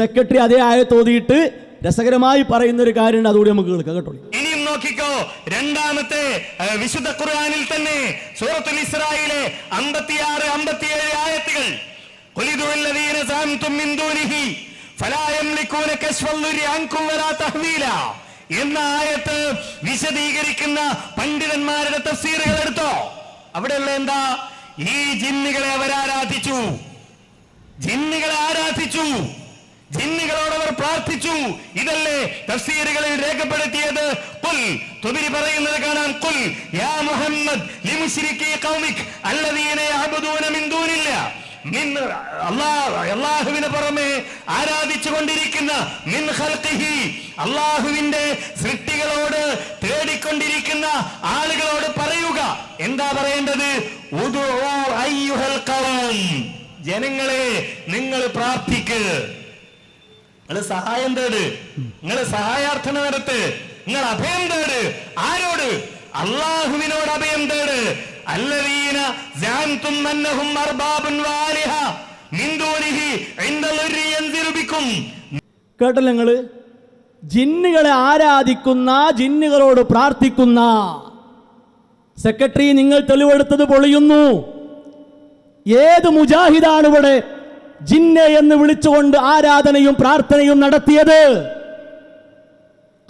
Secretary അതേ ആയത്തോതിയിട്ട് രസകരമായി പറയുന്ന ഒരു കാര്യമുണ്ട് അതുകൂടി നമുക്ക് കേൾക്കാം കേട്ടോ? ഇനിയും നോക്കിക്കോ രണ്ടാമത്തെ വിശുദ്ധ ഖുർആനിൽ തന്നെ സൂറത്തുൽ ഇസ്രായിലെ അമ്പത്തിയാറ് അമ്പത്തിയേഴ് ആയത്തുകൾ. ഖുലിദു അല്ലദീന സഅംതും മിൻ ദൂനിഹി ഫലാ യംലികൂന കശ്ഫൽ ദുരി അൻകും വലാ തഹ്വീല. എന്ന ആയത്ത് വിശദീകരിക്കുന്ന പണ്ഡിതന്മാരുടെ തഫ്സീറുകൾ എടുത്തോ? അവിടെയുള്ള എന്താ? ഈ ജിന്നുകളെ അവരാരാധിച്ചു ജിന്നുകളെ ആരാധിച്ചു. ഇതല്ലേ തഫ്സീറുകളിൽ രേഖപ്പെടുത്തിയത്? കുൽ തുബിരി പറയുന്നത് കാണാൻ കുൽ യാ മുഹമ്മദ് ലിമുശ്രികി ഖൗമിക് അല്ലദീന യഅബുദൂന മിൻ ദൂനില്ല. മിൻ അല്ലാഹുവിന് പുറമെ ആരാധിച്ചു കൊണ്ടിരിക്കുന്ന മിൻ ഖൽഖിഹി അള്ളാഹുവിന്റെ സൃഷ്ടികളോട് തേടിക്കൊണ്ടിരിക്കുന്ന ആളുകളോട് പറയുക. എന്താ പറയേണ്ടത്? ജനങ്ങളെ നിങ്ങൾ പ്രാർത്ഥിക്ക്. നിങ്ങൾ സഹായം തേട്. നിങ്ങൾ സഹായാർത്ഥന നടത്ത്. നിങ്ങൾ അഭയം തേട്. ആരോട്? അള്ളാഹുവിനോട് അഭയം തേട്. അല്ലവീന നിങ്ങൾ ജിന്നുകളെ ആരാധിക്കുന്ന ജിന്നുകളോട് പ്രാർത്ഥിക്കുന്ന. സെക്രട്ടറി നിങ്ങൾ തെളിവെടുത്തത് പൊളിയുന്നു. ഏത് മുജാഹിദാണ് ഇവിടെ ജിന്നെ എന്ന് വിളിച്ചുകൊണ്ട് ആരാധനയും പ്രാർത്ഥനയും നടത്തിയത്.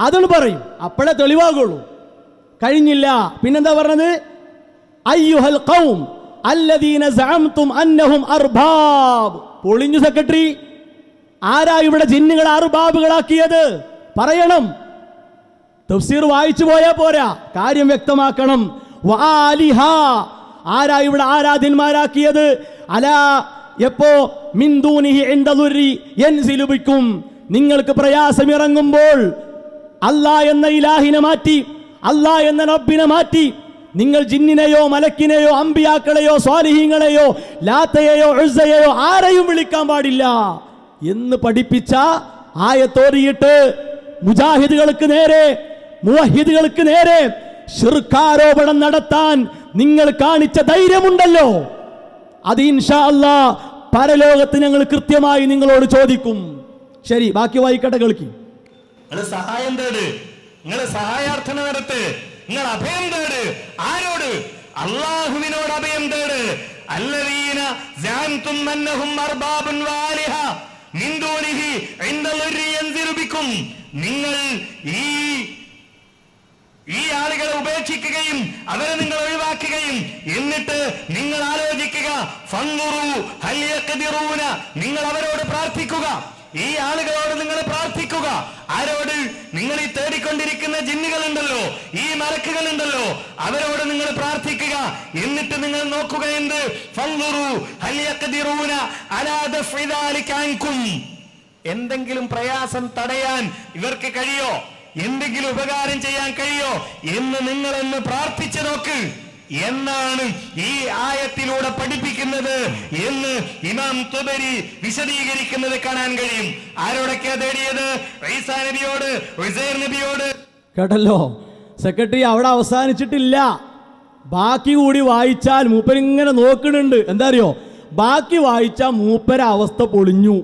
അതിൽ പറയും. അപ്പോഴേ തെളിവാകുള്ളൂ. കഴിഞ്ഞില്ല. പിന്നെന്താ പറഞ്ഞത്? അയ്യുഹൽ കൗം അല്ലദീന സഅംതും അന്നഹും അർബാബ്. പൊളിഞ്ഞു സെക്രട്ടറി. ആരാ ഇവിടെ ജിന്നുകളെ അർബാബുകളാക്കിയത്? പറയണം. തഫ്സീർ വായിച്ചു പോയാ പോരാ. കാര്യം വ്യക്തമാക്കണം. ആരാ ഇവിടെ ആരാധ്യന്മാരാക്കിയത് അലാ എപ്പോ മിന്ദൂനിഹി നിങ്ങൾക്ക് പ്രയാസമിറങ്ങുമ്പോൾ അല്ലാ എന്ന ഇലാഹിനെ മാറ്റി അല്ലാ എന്ന റബ്ബിനെ മാറ്റി. നിങ്ങൾ ജിന്നിനെയോ മലക്കിനെയോ അമ്പിയാക്കളെയോ സ്വാലിഹീങ്ങളെയോ ലാത്തയെയോ എഴുസയെയോ ആരെയും വിളിക്കാൻ പാടില്ല. എന്ന് പഠിപ്പിച്ച ആയത്തോറിയിട്ട് മുജാഹിദുകൾക്ക് നേരെ മുവഹിദുകൾക്ക് നേരെ ശിർക്കാരോപണം നടത്താൻ നിങ്ങൾ കാണിച്ച ധൈര്യമുണ്ടല്ലോ. അത് ഇൻഷാ അല്ലാ പരലോകത്ത് ഞങ്ങൾ കൃത്യമായി നിങ്ങളോട് ചോദിക്കും. ശരി ബാക്കി വായിക്കട്ടെ കേൾക്കി. സഹായം തേട്. നിങ്ങൾ സഹായാർത്ഥന നടത്ത്. നിങ്ങൾ അഭയം തേട്. ആരോട്? അള്ളാഹുവിനോട് അഭയം തേട്. അല്ലവീന നിങ്ങൾ അന്നഹും അർബാബുൻ വാലിഹ മിൻ ദൂനിഹി ഇൻദൽ യൻസിലു ബിക്കും നിങ്ങൾ ഈ ഈ ആളുകളെ ഉപേക്ഷിക്കുകയും അവരെ നിങ്ങൾ ഒഴിവാക്കുകയും എന്നിട്ട് നിങ്ങൾ ആലോചിക്കുക. നിങ്ങൾ അവരോട് പ്രാർത്ഥിക്കുക. ഈ ആളുകളോട് നിങ്ങൾ പ്രാർത്ഥിക്കുക. ആരോട്? നിങ്ങൾ ഈ തേടിക്കൊണ്ടിരിക്കുന്ന ജിന്നുകൾ ഉണ്ടല്ലോ ഈ മലക്കുകൾ ഉണ്ടല്ലോ അവരോട് നിങ്ങൾ പ്രാർത്ഥിക്കുക. എന്നിട്ട് നിങ്ങൾ നോക്കുക എന്ത്? എന്തെങ്കിലും പ്രയാസം തടയാൻ ഇവർക്ക് കഴിയോ? എന്തെങ്കിലും ഉപകാരം ചെയ്യാൻ കഴിയോ? എന്ന് നിങ്ങൾ എന്ന് പ്രാർത്ഥിച്ചു നോക്ക്. എന്നാണ് ഈ ആയത്തിലൂടെ പഠിപ്പിക്കുന്നത് എന്ന് ഇമാം തുബരി വിശദീകരിക്കുന്നത് കാണാൻ കഴിയും. ആരോടൊക്കെയാ തേടിയത് നബിയോട് നബിയോട്. കേട്ടല്ലോ? സെക്രട്ടറി അവിടെ അവസാനിച്ചിട്ടില്ല. ബാക്കി കൂടി വായിച്ചാൽ മൂപ്പരിങ്ങനെ നോക്കുന്നുണ്ട്. എന്താ അറിയോ? ബാക്കി വായിച്ചാൽ മൂപ്പര അവസ്ഥ പൊളിഞ്ഞു.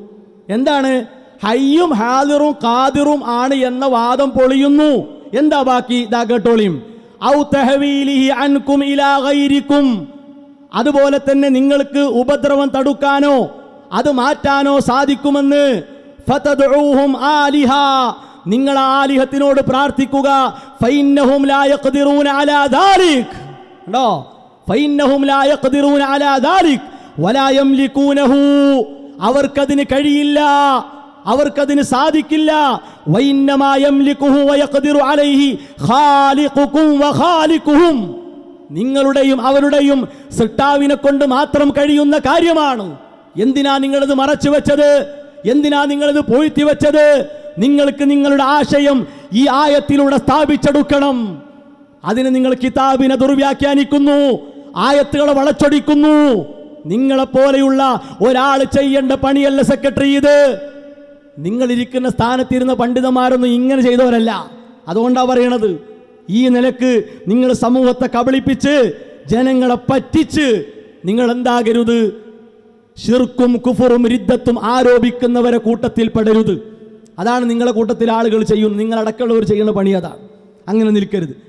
എന്താണ്? ഹയ്യും ഹാദിറും കാദിറും ആണ് എന്ന വാദം പൊളിയുന്നു. എന്താ ബാക്കി? ഇതാ കേട്ടോളിയും അതുപോലെ തന്നെ നിങ്ങൾക്ക് ഉപദ്രവം തടുക്കാനോ അത് മാറ്റാനോ സാധിക്കുമെന്ന്. ആലിഹ. നിങ്ങൾ ആലിഹത്തിനോട് പ്രാർത്ഥിക്കുക. അവർക്കതിന് കഴിയില്ല. അവർക്കതിന് സാധിക്കില്ല. നിങ്ങളുടെയും അവരുടെയും സൃഷ്ടാവിനെ കൊണ്ട് മാത്രം കഴിയുന്ന കാര്യമാണ്. എന്തിനാ നിങ്ങളത് മറച്ചു വെച്ചത്? എന്തിനാ നിങ്ങളത് പൊഴുത്തി വെച്ചത്? നിങ്ങൾക്ക് നിങ്ങളുടെ ആശയം ഈ ആയത്തിലൂടെ സ്ഥാപിച്ചെടുക്കണം. അതിന് നിങ്ങൾ കിതാബിനെ ദുർവ്യാഖ്യാനിക്കുന്നു ആയത്തുകളെ വളച്ചൊടിക്കുന്നു. നിങ്ങളെപ്പോലെയുള്ള ഒരാൾ ചെയ്യേണ്ട പണിയല്ല സെക്രട്ടറി ഇത്. നിങ്ങൾ ഇരിക്കുന്ന സ്ഥാനത്തിരുന്ന പണ്ഡിതന്മാരൊന്നും ഇങ്ങനെ ചെയ്തവരല്ല. അതുകൊണ്ടാണ് പറയണത് ഈ നിലയ്ക്ക് നിങ്ങൾ സമൂഹത്തെ കബളിപ്പിച്ച് ജനങ്ങളെ പറ്റിച്ച് നിങ്ങൾ എന്താകരുത് ഷിർക്കും കുഫറും രിദ്ധത്തും ആരോപിക്കുന്നവരെ കൂട്ടത്തിൽ പെടരുത്. അതാണ് നിങ്ങളെ കൂട്ടത്തിൽ ആളുകൾ ചെയ്യുന്നത്. നിങ്ങളടക്കമുള്ളവർ ചെയ്യുന്ന പണി അതാണ്. അങ്ങനെ നിൽക്കരുത്.